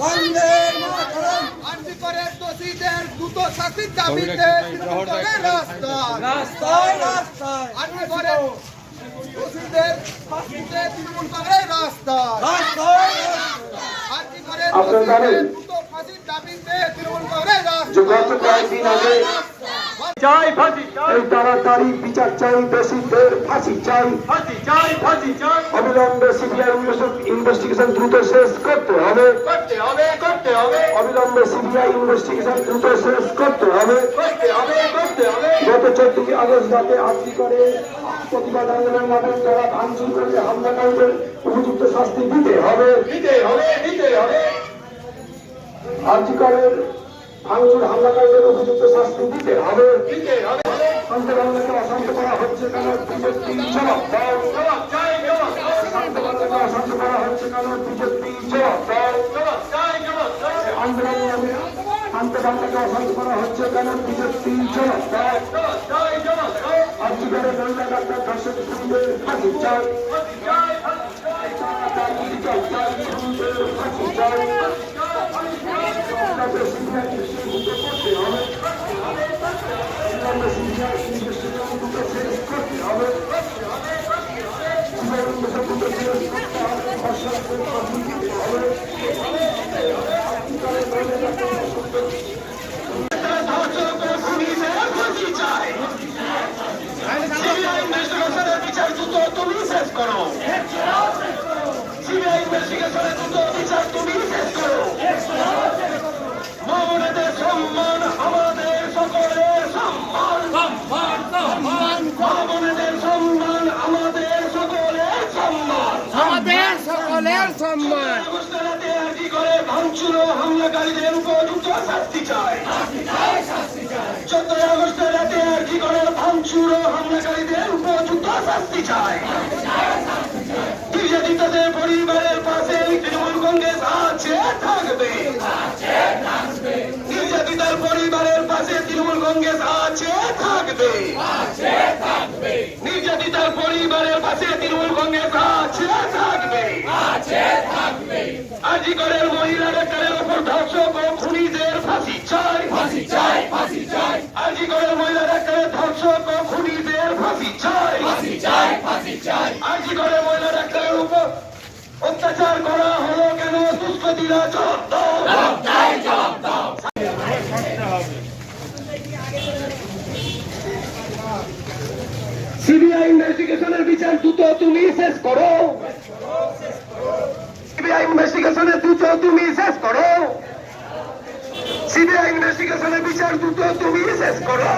বন্দে মাতরম। আর্জি করে দোষীদের দ্রুত শাস্তির দাবিতে রাস্তায় রাস্তায়। রাস্তায় আর্জি করে দোষীদের শাস্তিতে তৃণমূল কংগ্রেস রাস্তায়। রাস্তায় আর্জি করে দোষীদের দ্রুত ফাঁসির দাবিতে তৃণমূল কংগ্রেস রাস্তায় চাই ফাঁসি চাই এই তাড়াতাড়ি বিচার চাই দোষীদের ফাঁসি চাই। ফাঁসি চাই ফাঁসি চাই অবিলম্বে সিবিআই ইনভেস্টিগেশন দ্রুত শেষ করতে হবে। করতে হবে করতে হবে। অবিলম্বে সিবিআই ইনভেস্টিগেশন দ্রুত শেষ করতে হবে। করতে হবে করতে হবে। গত চোদ্দই আগস্ট রাতে আর্জি করে প্রতিবাদ আন্দোলন নামে যারা ভাঙচুর করে হামলাকারীদের উপযুক্ত শাস্তি দিতে হবে। দিতে হবে দিতে হবে। আর্জি করে ভাঙচুর হামলাকারীদের উপযুক্ত শাস্তি দিতে হবে। দিতে হবে। শান্ত অশান্ত করা হচ্ছে কেন? বিজেপি জবাব দাও জবাব অশান্ত করা হচ্ছে কেন? বিজেপি আন্দোলন নামে বাংলাকে অশান্ত করা হচ্ছে কেন? বিজেপি করে মহিলা ডাক্তার ধর্ষক খুনিদের ফাঁসি চাই। ফাঁসি চাই ফাঁসি চাই তাড়াতাড়ি বিচার চাই খুনিদের ফাঁসি চাই তাদের সিবিআই ইনভেস্টিগেশন করতে হবে অবিলম্বে সিবিআই ইনভেস্টিগেশন দ্রুত শেষ করতে হবে সিবিআই ইনভেস্টিগেশন দ্রুত শেষ করতে হবে ধর্ষকদের ফাঁসি দিতে হবে বিচার দ্রুত তুমি শেষ করো ইনভেস্টিগেশনের দ্রুত বিচার তুমি চোদ্দই আগস্টের রাতে আর্জি করে ভাঙচুর ও হামলাকারীদের উপযুক্ত শাস্তি চাই নির্যাতিতদের পরিবারের পাশে তৃণমূল কংগ্রেস আছে থাকবে নির্যাতিতার পরিবারের পাশে তৃণমূল কংগ্রেস আছে থাকবে নির্যাতিতার পাশে তৃণমূল কংগ্রেস, আছে থাকবে। আজিকরের মহিলা ডাক্তারের উপর ধর্ষক ও খুনিদের ফাঁসি চাই। ফাঁসি চাই ফাঁসি চাই ডাক্তারের ধর্ষক ও খুনিদের ফাঁসি চাই। ফাঁসি চাই ফাঁসি চাই ডাক্তারের উপর অত্যাচার করা হলো কেন? দুষ্কৃতীরা জবাব দাও সিবিআই ইনভেস্টিগেশনের বিচার দ্রুত তুমি শেষ করো। সিবিআই ইনভেস্টিগেশনের দ্রুত তুমি শেষ করো। সিবিআই ইনভেস্টিগেশনের বিচার দ্রুত তুমি শেষ করো।